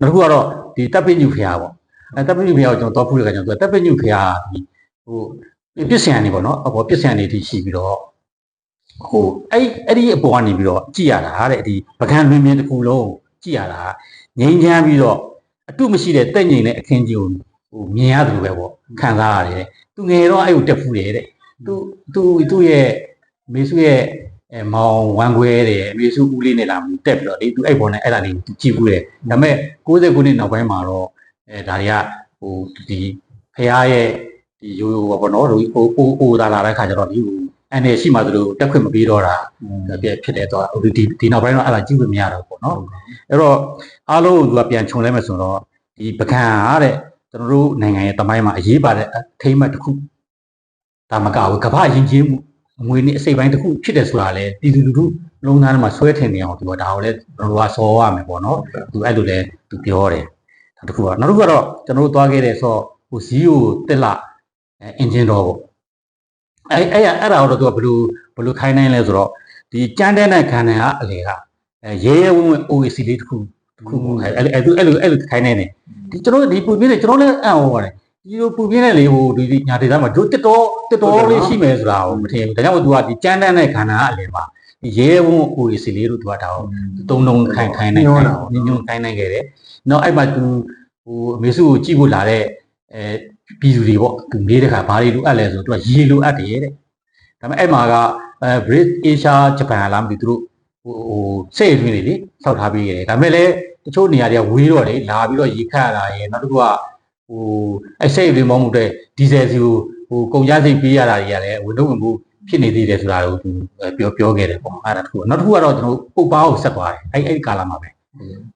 နောက်တစ်ခုကတော့ဒီတပ်ပိညုဖျားပေါ့အဲတပ်ပိညုဖျားကိုကျွန်တော်တော့ဖူးရခါကျွန်တော်တပ်ပိညုဖျားဒီဟိုပြစ်စံနေပေါ့နော်အပေါ်ပြစ်စံနေတိရှိပြီးတော့ဟိုအဲ့အဲ့ဒီအပေါ်ကနေပြီးတော့ကြည့်ရတာတဲ့ဒီပကံလွင်မြင်တစ်ခုလုံးကြည့်ရတာငြိမ်းချမ်းပြီးတော့အတုမရှိတဲ့တက်ငြိမ်တဲ့အခင်းကြီးကိုဟိုမြင်ရတယ်လို့ပဲပေါ့ခံစားရတယ်သူငယ်တော့အဲ့ကိုတက်ဖူးတယ်တဲ့သူသူသူ့ရဲ့မေစုရဲ့ အဲမောင်ဝမ်ခွဲတယ်အမေစုဦးလေးနဲ့လာပြီးတက်ပြီးတော့လေသူအဲ့ပေါ်နဲ့အဲ့ဒါလေးကြည့်ဘူးတယ်ဒါပေမဲ့60ခုနှစ်နောက်ပိုင်းမှာတော့အဲဒါတွေကဟိုဒီဖះရဲ့ဒီရိုးရိုးပေါ့ပေါ့နော်ဟိုဟိုဟိုဟိုဒါလာတဲ့ခါကျတော့ဒီဟိုအနေရှိမှသူတို့တက်ခွင့်မပေးတော့တာပြည့်ဖြစ်တယ်တော့ဟိုဒီဒီနောက်ပိုင်းတော့အဲ့ဒါကြည့်လို့မရတော့ပေါ့နော်အဲ့တော့အားလုံးကသူကပြန်ခြုံလဲမယ်ဆိုတော့ဒီပကံအားတဲ့ကျွန်တော်တို့နိုင်ငံရဲ့တမိုင်းမှာအရေးပါတဲ့အထိမ့်မှတ်တစ်ခုဒါမကဘူးကမ္ဘာယဉ်ကျေးမှု ငွေနဲ့အစိပ်ပိုင်းတစ်ခုဖြစ်တယ်ဆိုတာလေပြည်သူလူထုလုံးသားထဲမှာဆွဲထင်နေအောင်သူကဒါကိုလည်းဘယ်လိုကစောရမယ်ပေါ့နော်သူအဲ့လိုလဲသူပြောတယ်နောက်တစ်ခုကနောက်တစ်ခုကတော့ကျွန်တော်တို့သွားခဲ့တဲ့ဆိုဟိုဇီးကိုတက်လာအင်ဂျင်တော်ပေါ့အဲ့အဲ့အဲ့ဒါတော့သူကဘယ်လိုဘယ်လိုခိုင်းနိုင်လဲဆိုတော့ဒီကြမ်းတဲ့နဲ့ခံတယ်ကအလေကအဲရဲရဲဝံ့ဝံ့ OAC လေးတစ်ခုတစ်ခုအဲ့အဲ့အဲ့အဲ့လိုအဲ့လိုခိုင်းနိုင်တယ်ဒီကျွန်တော်ဒီပုံပြင်းနေကျွန်တော်လည်းအံ့ဩပါတယ် ဒီလိုပုံပြင်းနေလေဟိုဒီညာဒေသမှာတို့တက်တော်တက်တော်လေးရှိမယ်ဆိုတာကိုမထင်ဘူးဒါကြောင့်သူကဒီကြမ်းတဲ့နဲ့ခံတာကအလေပါရဲဝံ့ OAC လေးတို့သူကဒါကိုတုံတုံခိုင်ခိုင်နိုင်ညွညွခိုင်နိုင်ခဲ့တယ်နောက်အဲ့မှာသူဟိုအမေစုကိုကြည့်ဖို့လာတဲ့အဲပြည်သူတွေပေါ့သူမေးတဲ့ခါဘာတွေလိုအပ်လဲဆိုတော့သူကရေလိုအပ်တယ်တဲ့ဒါပေမဲ့အဲ့မှာကအဲ Brit Asia Japan လားမသိဘူးသူတို့ဟိုဟိုစိတ်အတွင်းတွေလေစောက်ထားပေးခဲ့တယ်ဒါပေမဲ့လည်းတချို့နေရာတွေကဝေးတော့လေလာပြီးတော့ရေခတ်ရတာရယ်နောက်တစ်ခုက ဟိုအဲ့စိတ်အတွင်းမောင်းမှုတဲ့ဒီဇယ်စီကိုဟိုကုန်ကြစိတ်ပေးရတာတွေကလည်းဝင်တော့ဝင်မှုဖြစ်နေသေးတယ်ဆိုတာကိုသူပြောပြောခဲ့တယ်ပေါ့အဲ့ဒါတစ်ခုနောက်တစ်ခုကတော့ကျွန်တော်ပုတ်ပါကိုဆက်သွားတယ်အဲ့အဲ့ဒီကာလမှာပဲ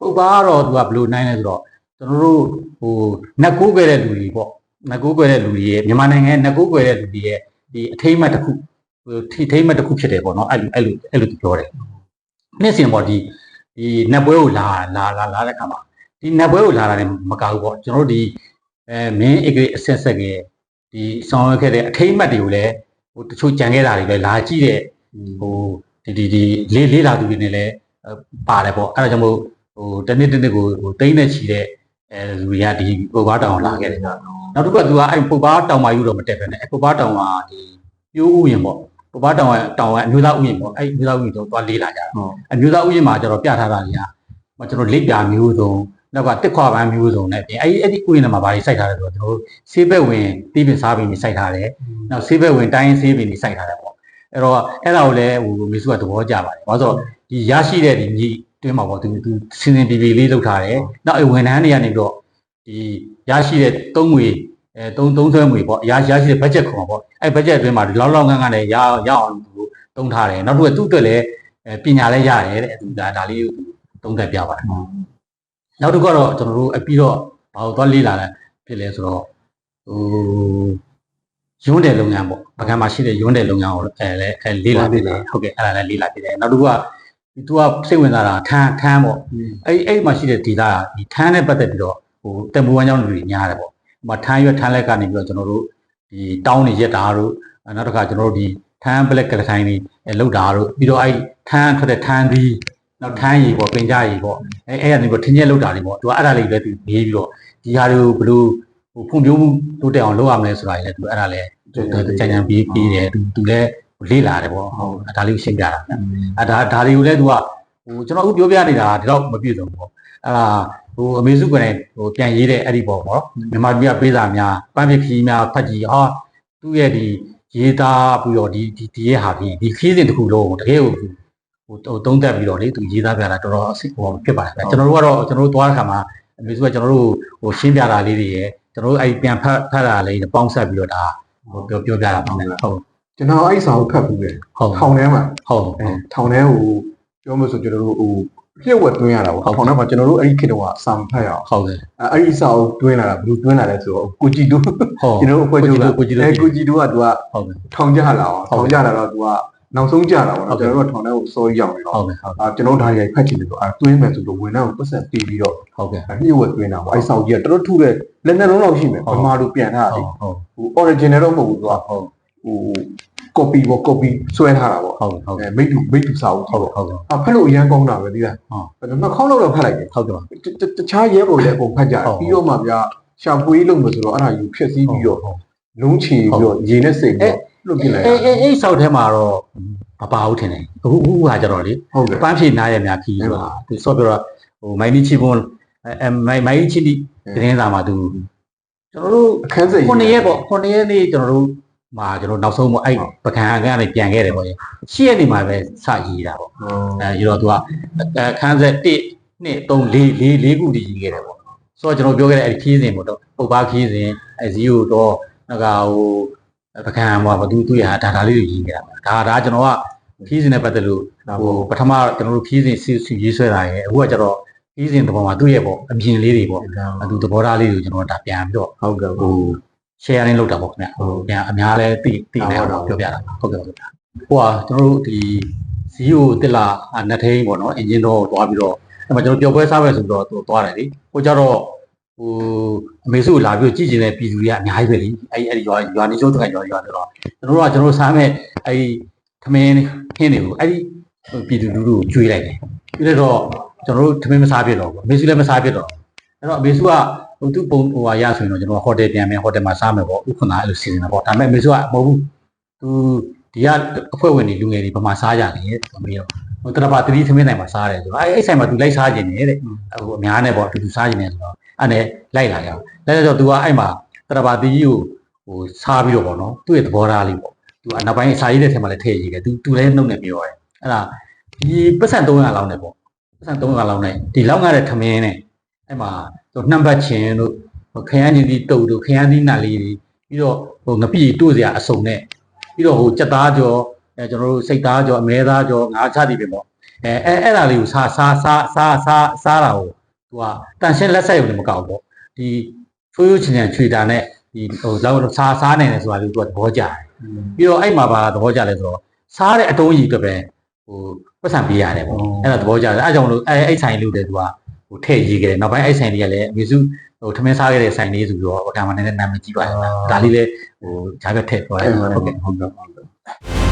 ပုတ်ပါကတော့သူကဘယ်လိုနိုင်လဲဆိုတော့ကျွန်တော်တို့ဟိုနှက်ကိုးခဲ့တဲ့လူတွေပေါ့နှက်ကိုးခဲ့တဲ့လူတွေရဲ့မြန်မာနိုင်ငံနှက်ကိုးခဲ့တဲ့လူတွေရဲ့ဒီအထိမ့်မှတ်တစ်ခုဟိုထိထိမ့်မှတ်တစ်ခုဖြစ်တယ်ပေါ့နော်အဲ့လိုအဲ့လိုအဲ့လိုသူပြောတယ်နေ့စဉ်ပေါ့ဒီဒီနက်ပွဲကိုလာလာလာလာတဲ့ခါမှာဒီနက်ပွဲကိုလာတာလည်းမကဘူးပေါ့ကျွန်တော်တို့ဒီ အဲမင်းအဂရိအဆက်ဆက်ရဲ့ဒီဆောင်ရွက်ခဲ့တဲ့အထိမ့်မှတ်တွေကိုလည်းဟိုတချို့ကြံခဲ့တာတွေပဲလာကြည့်တဲ့ဟိုဒီဒီဒီလေးလေးလာသူတွေနဲ့လည်းပါတယ်ပေါ့အဲ့ဒါကြောင့်မို့ဟိုတနေ့တနေ့ကိုဟိုတိမ့်နဲ့ချီတဲ့အဲလူတွေကဒီဟိုဘာတောင်လာခဲ့တယ်နောက်တစ်ခုကသူကအဲ့ပုပ္ပါတောင်မာယူတော့မတက်ပဲနဲ့ပုပ္ပါတောင်မှာဒီပြိုးဥယျင်ပေါ့ပုပ္ပါတောင်ကတောင်ကအမျိုးသားဥယျင်ပေါ့အဲ့အမျိုးသားဥယျင်တော့သွားလေးလာကြတာအမျိုးသားဥယျင်မှာကျတော့ပြထားတာတွေကကျွန်တော်လက်ပြမျိုးစုံ နောက်ကတစ်ခွာပန်းမျိုးစုံနဲ့ပြင်အဲ့အဲ့ဒီဥယျင်မှာဘာတွေစိုက်ထားလဲဆိုတော့ကျွန်တော်တို့ဆေးဘက်ဝင်တီးပင်စားပင်တွေစိုက်ထားတယ်နောက်ဆေးဘက်ဝင်တိုင်းဆေးပင်တွေစိုက်ထားတယ်ပေါ့အဲ့တော့အဲ့ဒါကိုလည်းဟိုမေစုကသဘောကျပါတယ်ဘာလို့ဆိုတော့ဒီရရှိတဲ့ဒီမြေတွင်းမှာပေါ့သူသူစင်စင်ပြေပြေလေးလုပ်ထားတယ်နောက်အဝန်ထမ်းတွေကနေပြီးတော့ဒီရရှိတဲ့သုံးငွေအဲသုံးသုံးဆွဲငွေပေါ့ရရရှိတဲ့ budget ခွန်ပေါ့အဲ့ budget အတွင်းမှာဒီလောက်လောက်ငန်းငန်းနဲ့ရရအောင်သူသုံးထားတယ်နောက်တစ်ခုကသူ့အတွက်လည်းပညာလည်းရတယ်တဲ့သူဒါဒါလေးကိုသုံးသပ်ပြပါတယ် နောက်တစ်ခုကတော့ကျွန်တော်တို့အပြီးတော့ဘာလို့သွားလေးလာလဲဖြစ်လဲဆိုတော့ဟိုရုံးတယ်လုပ်ငန်းပေါ့ပကံမှာရှိတဲ့ရုံးတယ်လုပ်ငန်းကိုအဲလည်းအဲလေးလာဖြစ်တယ်ဟုတ်ကဲ့အဲ့ဒါလည်းလေးလာဖြစ်တယ်နောက်တစ်ခုကဒီသူကစိတ်ဝင်စားတာထန်းထန်းပေါ့အဲ့အဲ့မှာရှိတဲ့ဒေတာဒီထန်းနဲ့ပတ်သက်ပြီးတော့ဟိုတက်မူဝမ်းကြောင်းလူတွေညားတယ်ပေါ့ဟိုမှာထန်းရွက်ထန်းလက်ကနေပြီးတော့ကျွန်တော်တို့ဒီတောင်းနေရက်တာတို့နောက်တစ်ခါကျွန်တော်တို့ဒီထန်းပလက်ကလထိုင်းတွေလောက်တာတို့ပြီးတော့အဲ့ထန်းထွက်တဲ့ထန်းသီး နောက်ထန်းရီပေါ့ပင်ကြရီပေါ့အဲအဲ့ကနေပြီးထင်းရက်လောက်တာတွေပေါ့သူကအဲ့ဒါလေးလည်းသူနေပြီးတော့ဒီဟာတွေကိုဘယ်လိုဟိုဖွံ့ဖြိုးမှုတိုးတက်အောင်လုပ်ရမလဲဆိုတာလည်းသူအဲ့ဒါလည်းကြံကြံပြီးပြီးတယ်သူသူလည်းလေးလာတယ်ပေါ့ဟုတ်ဒါလေးကိုရှင်းပြတာအဲဒါဒါတွေကိုလည်းသူကဟိုကျွန်တော်အခုပြောပြနေတာဒီတော့မပြည့်စုံဘူးပေါ့အဲဒါဟိုအမေစုကနေဟိုပြန်ရေးတဲ့အဲ့ဒီပေါ့ပေါ့မြန်မာပြည်ကပေးစာများပန်းပခီးများဖတ်ကြည့်ဟာသူ့ရဲ့ဒီရေးသားပြီးတော့ဒီဒီဒီရဲ့ဟာပြီးဒီခီးစဉ်တစ်ခုလုံးတကယ်ကို ဟိုဟိုသုံးသက်ပြီးတော့လေသူရေးသားပြတာတော်တော်အဆစ်ဟိုဖြစ်ပါတယ်ဗျကျွန်တော်တို့ကတော့ကျွန်တော်တို့သွားတဲ့ခါမှာအမေစုကကျွန်တော်တို့ဟိုရှင်းပြတာလေးတွေရယ်ကျွန်တော်တို့အဲ့ပြန်ဖတ်ဖတ်တာလေးပေါင်းဆက်ပြီးတော့ဒါဟိုပြောပြောပြတာပါမယ်ဟုတ်ကျွန်တော်အဲ့စာကိုဖတ်ပြီးတယ်ဟုတ်ထောင်ထဲမှာဟုတ်အဲထောင်ထဲကိုပြောမှဆိုကျွန်တော်တို့ဟိုပြည့်ဝတ်သွင်းရတာပေါ့ထောင်ထဲမှာကျွန်တော်တို့အဲ့ဒီခေတ်တော့စာမဖတ်ရအောင်ဟုတ်တယ်အဲ့ဒီစာကိုတွင်းလာတာဘယ်လိုတွင်းလာလဲဆိုတော့ကိုကြည်တူဟုတ်ကျွန်တော်တို့အဖွဲ့ချုပ်ကကိုကြည့်အဲလို့ကိုကြည်တူကသူကဟုတ်တယ်ထောင်ကြလာအောင်ထောင်ကြလာတော့သူက နောက်ဆုံးကြလာပေါ့ဟုတ်နော်ကဲ့ကျွန်တော်တို့ကထောင်ထဲကိုစောရောက်နေတော့ဟုတ်တယ်ဟုတ်အာကျွန်တော်တို့ဒါရိုက်ဖတ်ချင်တယ်ဆိုအာတွင်းမယ်ဆိုတော့ဝင်တော့ပတ်ဆက်တီးပြီးတော့ဟုတ်ကဲ့ပြည့်ဝတ်တွင်းတာပေါ့အဲ့စာကြီးကတော်တော်ထူတဲ့လက်နဲ့လုံးလောက်ရှိမယ်ဟုတ်ဗမာလိုပြန်ထားတာဟုလေတ်ဟုတ်ဟို original တော့မဟုတ်ဘူးသူကဟုတ်ဟို copy ပေါ့ copy ဆွဲထားတာပေါ့ဟုတ်ဟုတ်အဲမိတ်တူမိတ်တူစာအုပ်ဟုတ်ဟုတ်ဟုတ်အဖက်လို့အရန်ကောင်းတာပဲဒီလားဟုတ်နှစ်ခေါက်လောက်တော့ဖတ်လိုက်တယ်ဟုတ်တယ်ပါတတတခြားရဲဘော်လည်းအကုန်ဖတ်ကြတယ်ဟုတ်ပြီးတော့မှဗျာရှာပွေးလို့မဆိုတော့အဲ့ဒါယူဖြည့်ဆည်းပြီးတော့ဟုတ်လုံးချီပြီးတော့ရေနဲ့စိတ်ပြီးတော့ လွတ်ပြလိုက်အဲတာအဲအဲဆောက်ထဲမှာတော့မပါဘူးထင်တယ်အခုအခုကကြတော့လေဟုတ်တယ်ပန်းဖြေနားရများခီးဆိုတာသူဆော့ပြောတော့ဟိုမိုင်းနီချီပွန်အဲမိုင်းမိုင်းချီဒီတင်းစာမှာသူကျွန်တော်တို့အခန်းစိတ်ခုနှစ်ရက်ပေါ့ခုနှစ်ရက်နေ့ကျွန်တော်တို့မှာကျွန်တော်နောက်ဆုံးပေါ့အဲ့ပကံကနေပြန်ခဲ့တယ်ပေါ့ရှစ်ရက်နေ့မှာပဲစရည်တာပေါ့အဲရတော့သူကအခန်းဆက်1 2 3 4 4 4ခုတည်ရည်ခဲ့တယ်ပေါ့ဆိုတော့ကျွန်တော်ပြောခဲ့တဲ့အဲ့ဒီခီးစဉ်ပေါ့တော့ပုတ်ပါခီးစဉ်အဲဇီယိုတော့ငါကဟို ပကံမှာဘာသူသူရဒါဒါလေးတွေရည်ခဲ့တာဒါဒါကျွန်တော်ကခီးစဉ်နဲ့ပတ်သက်လို့ဟိုပထမကျွန်တော်တို့ခီးစဉ်စီစီရေးဆွဲတာရယ်အခုကကျတော့ခီးစဉ်သဘောမှာသူ့ရဲ့ပေါ့အမြင်လေးတွေပေါ့အတူသဘောထားလေးတွေကိုကျွန်တော်ဒါပြန်ပြီးတော့ဟုတ်ကဲ့ဟို sharing လုပ်တာပေါ့ခင်ဗျဟိုပြန်အများလဲသိသိနေအောင်ပြောပြတာဟုတ်ကဲ့ဟုတ်ကဲ့ဟိုကကျွန်တော်တို့ဒီဇီယိုတစ်လာနှစ်ထိန်ပေါ့နော်အင်ဂျင်တော့တွားပြီးတော့အဲ့မှာကျွန်တော်ပျော်ပွဲစားပဲဆိုတော့သူတွားတယ်လေဟိုကျတော့ ဟိုအမေစုကိုလာပြီးကြည့်ကျင်တဲ့ပြည်သူတွေကအများကြီးပဲလေအဲ့အဲ့ဒီရွာရွာနေကျိုးတခိုင်ရွာရွာတော့ကျွန်တော်တို့ကကျွန်တော်တို့စားမဲ့အဲ့ဒီခမင်းခင်းတွေကိုအဲ့ဒီပြည်သူလူထုကိုကျွေးလိုက်တယ်ပြီးတော့ကျွန်တော်တို့ထမင်းမစားပြတော့ဘူးအမေစုလည်းမစားပြတော့အဲ့တော့အမေစုကဟိုသူ့ပုံဟိုဟာရဆိုရင်တော့ကျွန်တော်ဟိုတယ်ပြန်မယ်ဟိုတယ်မှာစားမယ်ပေါ့ဥက္ကဋ္ဌအဲ့လိုစီစဉ်တာပေါ့ဒါပေမဲ့အမေစုကမဟုတ်ဘူးသူဒီကအဖွဲ့ဝင်တွေလူငယ်တွေဘာမှစားကြတယ်ဆိုမေးတော့ဟိုတရပါတတိထမင်းနိုင်မှာစားတယ်ဆိုတော့အဲ့အဲ့ဆိုင်မှာသူလိုက်စားခြင်းတယ်တဲ့ဟိုအများနဲ့ပေါ့သူသူစားခြင်းတယ်ဆိုတော့ အဲ့နဲ့လိုက်လာကြအောင်လိုက်တော့သူကအဲ့မှာတရပါတတိကိုဟိုစားပြီးတော့ပေါ့နော်သူ့ရဲ့သဘောထားလေးပေါ့သူကနောက်ပိုင်းစာရေးတဲ့ထဲမှာလည်းထည့်ရေးတယ်သူသူလည်းနှုတ်နဲ့ပြောတယ်အဲ့ဒါဒီပတ်စံ300လောက်နဲ့ပေါ့ပတ်စံ300လောက်နဲ့ဒီလောက်ငါတဲ့ထမင်းနဲ့အဲ့မှာသူနှံပတ်ချင်းတို့ဟိုခရမ်းချင်းဒီတုတ်တို့ခရမ်းသီးနတ်လေးတွေပြီးတော့ဟိုငပိတို့စရာအစုံနဲ့ပြီးတော့ဟိုကြက်သားကြောအဲကျွန်တော်တို့စိတ်သားကြောအမဲသားကြောငါးချသည်ပဲပေါ့အဲအဲအဲ့ဒါလေးကိုစားစားစားစားစားစားတာကို သူကတန်ရှင်းလက်ဆက်ရုံနဲ့မကောက်ပေါ့ဒီဖိုးရိုးချင်ချင်ချွေတာနဲ့ဒီဟိုလောက်စားစားနေတယ်ဆိုတာလေးသူကသဘောကျတယ်ပြီးတော့အဲ့မှာပါသဘောကျလဲဆိုတော့စားတဲ့အတုံးကြီးအတွက်ပဲဟိုပတ်စံပေးရတယ်ပေါ့အဲ့ဒါသဘောကျတယ်အဲအကြောင့်မလို့အဲအဲ့ဆိုင်လို့တဲ့သူကဟိုထည့်ရေးခဲ့တယ်နောက်ပိုင်းအဲ့ဆိုင်တွေကလည်းအမေစုဟိုထမင်းစားခဲ့တဲ့ဆိုင်လေးဆိုပြီးတော့ဟိုကမှနည်းနည်းနာမည်ကြီးပါတယ်ဒါလေးလည်းဟိုဂျားပြတ်ထည့်ပြောတယ်ဟုတ်ကဲ့ဟုတ်ကဲ့ဟုတ်ကဲ့